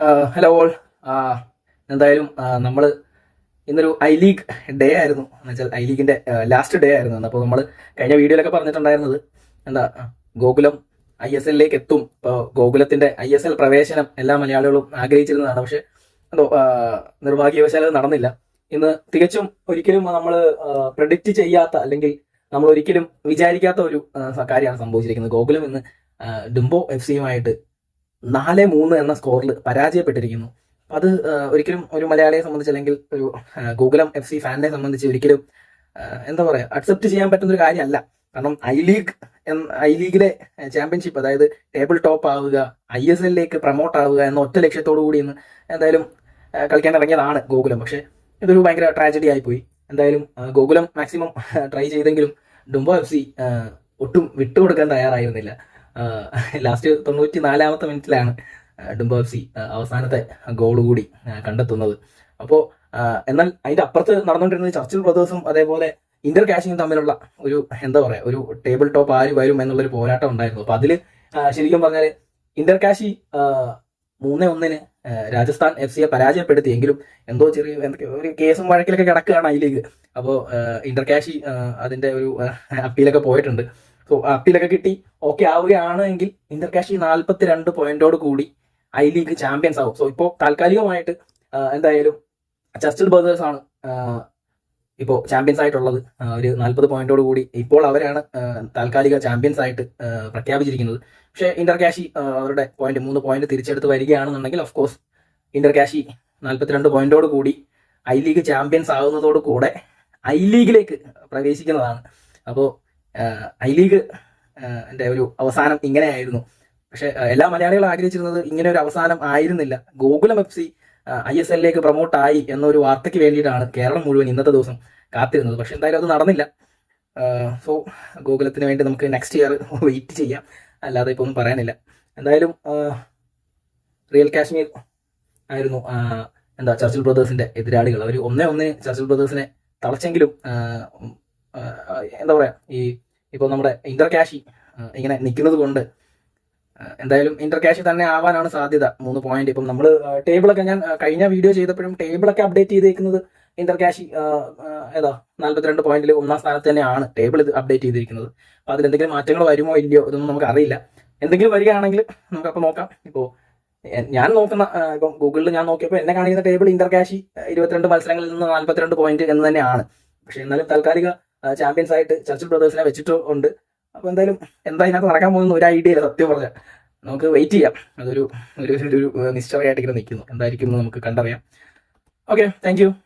Hello all എന്തായാലും നമ്മൾ ഇന്നൊരു ഐ ലീഗ് ഡേ ആയിരുന്നു. എന്ന് വെച്ചാൽ ഐ ലീഗിന്റെ ലാസ്റ്റ് ഡേ ആയിരുന്നു. അപ്പോൾ നമ്മൾ കഴിഞ്ഞ വീഡിയോയിലൊക്കെ പറഞ്ഞിട്ടുണ്ടായിരുന്നത് എന്താ ഗോകുലം ഐ എസ് എല്ലിലേക്ക് എത്തും. ഇപ്പോൾ ഗോകുലത്തിന്റെ ഐ എസ് എൽ പ്രവേശനം എല്ലാ മലയാളികളും ആഗ്രഹിച്ചിരുന്നതാണ്. പക്ഷെ എന്തോ നിർഭാഗ്യവശാൽ നടന്നില്ല. ഇന്ന് തികച്ചും ഒരിക്കലും നമ്മൾ പ്രഡിക്റ്റ് ചെയ്യാത്ത അല്ലെങ്കിൽ നമ്മൾ ഒരിക്കലും വിചാരിക്കാത്ത ഒരു കാര്യമാണ് സംഭവിച്ചിരിക്കുന്നത്. ഗോകുലം ഇന്ന് ഡുംബോ എഫ് സിയുമായിട്ട് നാല് മൂന്ന് എന്ന സ്കോറിൽ പരാജയപ്പെട്ടിരിക്കുന്നു. അത് ഒരിക്കലും ഒരു മലയാളിയെ സംബന്ധിച്ച് അല്ലെങ്കിൽ ഒരു ഗോകുലം എഫ് സി ഫാനിനെ സംബന്ധിച്ച് ഒരിക്കലും എന്താ പറയുക അക്സെപ്റ്റ് ചെയ്യാൻ പറ്റുന്ന ഒരു കാര്യമല്ല. കാരണം ഐ ലീഗ് ഐ ലീഗിലെ ചാമ്പ്യൻഷിപ്പ് അതായത് ടേബിൾ ടോപ്പ് ആവുക ഐ എസ് എല്ലിലേക്ക് പ്രൊമോട്ട് ആവുക എന്ന ഒറ്റ ലക്ഷ്യത്തോടു കൂടി ഇന്ന് എന്തായാലും കളിക്കാൻ ഇറങ്ങിയതാണ് ഗോകുലം പക്ഷേ ഇതൊരു ഭയങ്കര ട്രാജഡി ആയിപ്പോയി എന്തായാലും ഗോകുലം മാക്സിമം ട്രൈ ചെയ്തെങ്കിലും ഡുംബോ എഫ് സി ഒട്ടും വിട്ടുകൊടുക്കാൻ തയ്യാറായിരുന്നില്ല. ലാസ്റ്റ് തൊണ്ണൂറ്റി നാലാമത്തെ മിനിറ്റിലാണ് ഡുംബോ അവസാനത്തെ ഗോൾ കൂടി കണ്ടെത്തുന്നത്. അപ്പോൾ എന്നാൽ അതിന്റെ അപ്പുറത്ത് നടന്നുകൊണ്ടിരുന്നത് ചർച്ചിൽ ബ്രദേഴ്സും അതേപോലെ ഇന്റർ കാഷിങ്ങും തമ്മിലുള്ള ഒരു എന്താ പറയാ ഒരു ടേബിൾ ടോപ്പ് ആര് വരും എന്നുള്ളൊരു പോരാട്ടം ഉണ്ടായിരുന്നു. അപ്പൊ അതിൽ ശരിക്കും പറഞ്ഞാൽ ഇന്റർ കാഷി മൂന്ന് ഒന്നിന് രാജസ്ഥാൻ എഫ് സിയെ പരാജയപ്പെടുത്തി. എങ്കിലും എന്തോ ചെറിയ ഒരു കേസും വഴക്കിലൊക്കെ കിടക്കുകയാണ് ഐ ലീഗ്. അപ്പോൾ ഇന്റർ കാഷി അതിന്റെ ഒരു അപ്പീലൊക്കെ പോയിട്ടുണ്ട്. അപ്പീലൊക്കെ കിട്ടി. ഓക്കെ ആവുകയാണ് എങ്കിൽ ഇന്റർ കാശി നാൽപ്പത്തി രണ്ട് പോയിന്റോട് കൂടി ഐ ലീഗ് ചാമ്പ്യൻസ് ആവും. സോ ഇപ്പോ താൽക്കാലികമായിട്ട് എന്തായാലും ചർച്ചിൽ ബ്രദേഴ്സ് ആണ് ഇപ്പോ ചാമ്പ്യൻസ് ആയിട്ടുള്ളത്. ഒരു നാൽപ്പത് പോയിന്റോട് കൂടി ഇപ്പോൾ അവരാണ് താൽക്കാലിക ചാമ്പ്യൻസ് ആയിട്ട് പ്രഖ്യാപിച്ചിരിക്കുന്നത്. പക്ഷേ ഇന്റർ കാഷി അവരുടെ പോയിന്റ് മൂന്ന് പോയിന്റ് തിരിച്ചെടുത്ത് വരികയാണെന്നുണ്ടെങ്കിൽ ഓഫ് കോഴ്സ് ഇന്റർ കാഷി നാൽപ്പത്തിരണ്ട് പോയിന്റോട് കൂടി ഐ ലീഗ് ചാമ്പ്യൻസ് ആകുന്നതോട് കൂടെ ഐ ലീഗിലേക്ക് പ്രവേശിക്കുന്നതാണ്. അപ്പോൾ ഐ ലീഗ് എന്റെ ഒരു അവസാനം ഇങ്ങനെയായിരുന്നു. പക്ഷെ എല്ലാ മലയാളികളും ആഗ്രഹിച്ചിരുന്നത് ഇങ്ങനെ ഒരു അവസാനം ആയിരുന്നില്ല. Gokulam F C I S എല്ലിലേക്ക് പ്രൊമോട്ടായി എന്നൊരു വാർത്തയ്ക്ക് വേണ്ടിയിട്ടാണ് കേരളം മുഴുവൻ ഇന്നത്തെ ദിവസം കാത്തിരുന്നത്. പക്ഷെ എന്തായാലും അത് നടന്നില്ല. സോ ഗോകുലത്തിന് വേണ്ടി നമുക്ക് നെക്സ്റ്റ് ഇയർ വെയിറ്റ് ചെയ്യാം. അല്ലാതെ ഇപ്പോൾ ഒന്നും പറയാനില്ല. എന്തായാലും റിയൽ കാശ്മീർ ആയിരുന്നു എന്താ ചർച്ചിൽ ബ്രദേഴ്സിന്റെ എതിരാളികൾ. അവർ ഒന്നേ ഒന്നേ ചർച്ചിൽ ബ്രദേഴ്സിനെ തളച്ചെങ്കിലും എന്താ പറയാ ഈ ഇപ്പോൾ നമ്മുടെ ഇന്റർ കാഷി ഇങ്ങനെ നിൽക്കുന്നത് കൊണ്ട് എന്തായാലും ഇന്റർ കാഷി തന്നെ ആവാനാണ് സാധ്യത മൂന്ന് പോയിന്റ് ഇപ്പം നമ്മൾ ടേബിളൊക്കെ ഞാൻ കഴിഞ്ഞ വീഡിയോ ചെയ്തപ്പോഴും ടേബിളൊക്കെ അപ്ഡേറ്റ് ചെയ്തേക്കുന്നത് ഇന്റർ കാഷി ഏതാ നാല്പത്തിരണ്ട് പോയിന്റിൽ ഒന്നാം സ്ഥാനത്ത് തന്നെയാണ് ടേബിൾ ഇത് അപ്ഡേറ്റ് ചെയ്തിരിക്കുന്നത്. അപ്പൊ അതിൽ എന്തെങ്കിലും മാറ്റങ്ങൾ വരുമോ ഇല്ലയോ ഇതൊന്നും നമുക്ക് അറിയില്ല എന്തെങ്കിലും വരികയാണെങ്കിൽ നമുക്കപ്പോൾ നോക്കാം. ഇപ്പോൾ ഞാൻ നോക്കുന്ന ഇപ്പം ഗൂഗിളിൽ ഞാൻ നോക്കിയപ്പോൾ എന്നെ കാണിക്കുന്ന ടേബിൾ ഇന്റർ കാഷി ഇരുപത്തിരണ്ട് മത്സരങ്ങളിൽ നിന്ന് നാൽപ്പത്തിരണ്ട് പോയിന്റ് എന്ന് തന്നെയാണ്. പക്ഷെ എന്നാലും താൽക്കാലിക ചാമ്പ്യൻസ് ആയിട്ട് ചർച്ചിൽ ബ്രദേഴ്സിനെ വെച്ചിട്ടുണ്ട്. അപ്പൊ എന്തായാലും എന്താ ഇതിനകത്ത് നടക്കാൻ പോകുന്ന ഒരു ഐഡിയ ഇല്ല സത്യം പറഞ്ഞാൽ നമുക്ക് വെയിറ്റ് ചെയ്യാം. അതൊരു ഒരു ആയിട്ട് ഇങ്ങനെ നിൽക്കുന്നു. എന്തായിരിക്കും നമുക്ക് കണ്ടറിയാം. Okay thank